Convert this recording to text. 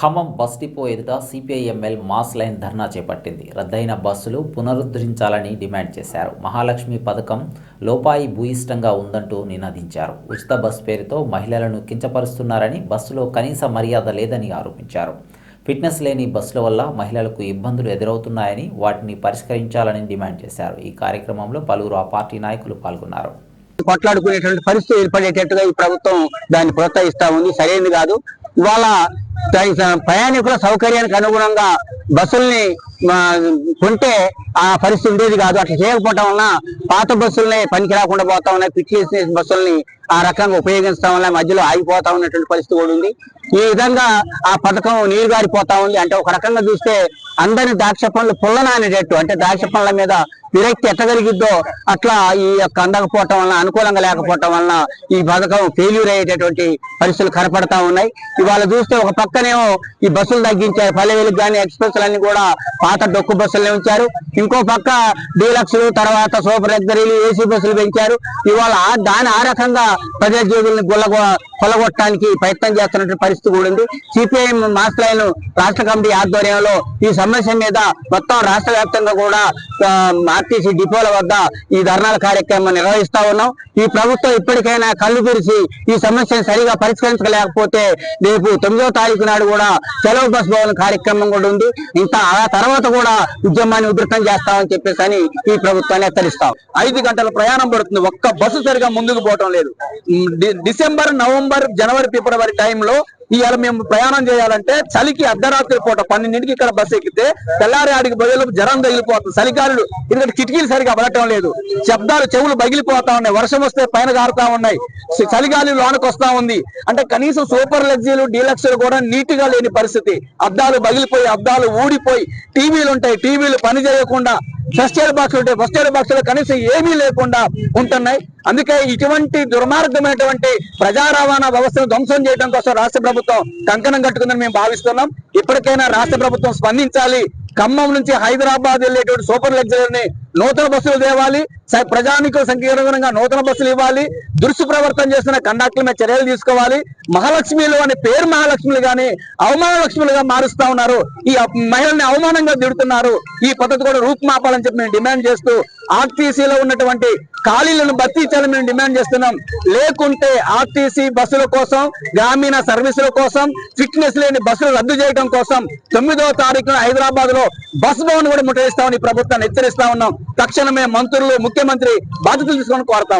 Khammam bus depot ఎదుట CPIML mass line ధర్నా చేపట్టింది. రద్దయిన బస్సులు పునరుద్ధరించాలని డిమాండ్ చేశారు. మహాలక్ష్మి పథకం లోపాయి భూయిష్టంగా ఉందంటూ నినదించారు. ఉచిత బస్ పేరుతో మహిళలను కించపరుస్తున్నారని బస్సులో కనీస మర్యాద లేదని ఆరోపించారు. ఫిట్నెస్ లేని బస్సుల వల్ల మహిళలకు ఇబ్బందులు ఎదురవుతున్నాయని వాటిని పరిష్కరించాలని డిమాండ్ చేశారు. ఈ కార్యక్రమంలో పలువురు ఆ పార్టీ నాయకులు పాల్గొన్నారు. కొట్లాడుకునేటువంటి పరిస్థితి ఏర్పడేటట్టుగా ఈ ప్రభుత్వం దాన్ని ప్రోత్సహిస్తా ఉంది. సరైనది కాదు. ఇవాళ ప్రయాణికుల సౌకర్యానికి అనుగుణంగా బస్సుల్ని కొంటే ఆ పరిస్థితి ఉండేది కాదు. అట్లా చేయకపోవటం వలన పాత బస్సుల్ని పనికి రాకుండా పోతా ఉన్నాయి. పిట్లేసి బస్సుల్ని ఆ రకంగా ఉపయోగించడం వల్ల మధ్యలో ఆగిపోతా ఉన్నటువంటి పరిస్థితి కూడా ఉంది. ఈ విధంగా ఆ పథకం నీరు గారిపోతా ఉంది. అంటే ఒక రకంగా చూస్తే అందరిని ద్రాక్ష పండ్లు పుల్లనానేటట్టు అంటే ద్రాక్ష పండ్ల మీద విరక్తి ఎట్టగలిగిద్దో అట్లా ఈ యొక్క అందకపోవటం వలన అనుకూలంగా లేకపోవటం వలన ఈ పథకం ఫెయిల్యూర్ అయ్యేటటువంటి పరిస్థితులు కనపడతా ఉన్నాయి. ఇవాళ చూస్తే ఒక పక్కనేమో ఈ బస్సులు తగ్గించారు. పల్లెవేలకు కానీ ఎక్స్ప్రెస్లన్నీ కూడా పాత డొక్కు బస్సులనే ఉంచారు. ఇంకో పక్క డీలక్స్ తర్వాత సూపర్ లగ్జరీలు ఏసీ బస్సులు పెంచారు. ఇవాళ దాని ఆ రకంగా ప్రజల జేబుల్ని గుల్లగొ ప్రయత్నం చేస్తున్నటువంటి పరిస్థితి కూడా ఉంది. సిపిఐఎం మాస్ లైన్ రాష్ట్ర కమిటీ ఆధ్వర్యంలో ఈ సమస్య మీద మొత్తం రాష్ట్ర వ్యాప్తంగా కూడా ఆర్టీసీ డిపోల వద్ద ఈ ధర్నాల కార్యక్రమం నిర్వహిస్తా ఉన్నాం. ఈ ప్రభుత్వం ఇప్పటికైనా కళ్ళు తెరిచి ఈ సమస్యను సరిగా పరిష్కరించలేకపోతే రేపు తొమ్మిదో తారీఖు నాడు కూడా సెలవు బస్ భవన్ కార్యక్రమం కూడా ఉంది. ఇంకా ఆ తర్వాత కూడా ఉద్యమాన్ని ఉధృతం చేస్తామని చెప్పేసి అని ఈ ప్రభుత్వాన్ని హెచ్చరిస్తాం. ఐదు గంటల ప్రయాణం పడుతుంది. ఒక్క బస్సు సరిగా ముందుకు పోవటం లేదు. డిసెంబర్ నవంబర్ జనవరి ఫిబ్రవరి టైంలో ఇవాళ మేము ప్రయాణం చేయాలంటే చలికి అర్ధరాత్రి పూట పన్నెండింటికి ఇక్కడ బస్సు ఎక్కితే తెల్లారి ఆడికి బయలు జ్వరం తగిలిపోతుంది చలికారులు ఎందుకంటే కిటికీలు సరిగా పడటం లేదు. శబ్దాలు చెవులు బగిలిపోతా ఉన్నాయి. వర్షం వస్తే పైన కారుతా ఉన్నాయి. చలిగాలి లోనకు వస్తా ఉంది. అంటే కనీసం సూపర్ లగ్జీలు డీలక్స్లు కూడా నీట్గా లేని పరిస్థితి. అద్దాలు బగిలిపోయి అద్దాలు ఊడిపోయి టీవీలు ఉంటాయి. టీవీలు పని చేయకుండా ఫస్ట్ ఎయిర్ బాక్స్ ఉంటాయి. ఫస్ట్ ఎయిర్ బాక్స్లో కనీసం ఏమీ లేకుండా ఉంటున్నాయి. అందుకే ఇటువంటి దుర్మార్గమైనటువంటి ప్రజా రవాణా వ్యవస్థను ధ్వంసం చేయడం కోసం రాష్ట్ర ప్రభుత్వం కంకణం కట్టుకుందని మేము భావిస్తున్నాం. ఇప్పటికైనా రాష్ట్ర ప్రభుత్వం స్పందించాలి. ఖమ్మం నుంచి హైదరాబాద్ వెళ్ళేటువంటి సూపర్ లగ్జరీని నూతన బస్సులు తేవాలి. స- ప్రజానికుల నూతన బస్సులు ఇవ్వాలి. దురుసు ప్రవర్తన చేస్తున్న కండక్టర్ల మీద చర్యలు తీసుకోవాలి. మహాలక్ష్మిలు అనే పేరు మహాలక్ష్మిలు కానీ అవమానలక్ష్మిలుగా మారుస్తా ఉన్నారు. ఈ మహిళల్ని అవమానంగా దిడుతున్నారు ఈ పద్ధతి కూడా రూపుమాపాలని చెప్పి మేము డిమాండ్ చేస్తూ ఆర్టీసీలో ఉన్నటువంటి ఖాళీలను భర్తీ చేయాలని మేము డిమాండ్ చేస్తున్నాం. లేకుంటే ఆర్టీసీ బస్సుల కోసం గ్రామీణ సర్వీసుల కోసం ఫిట్నెస్ లేని బస్సులు రద్దు చేయడం కోసం తొమ్మిదవ తారీఖున హైదరాబాద్లో బస్ భవన్ కూడా ముట్టడిస్తామని ప్రభుత్వాన్ని హెచ్చరిస్తా ఉన్నాం. తక్షణమే మంత్రులు ముఖ్యమంత్రి బాధ్యతలు తీసుకొని కోరుతాం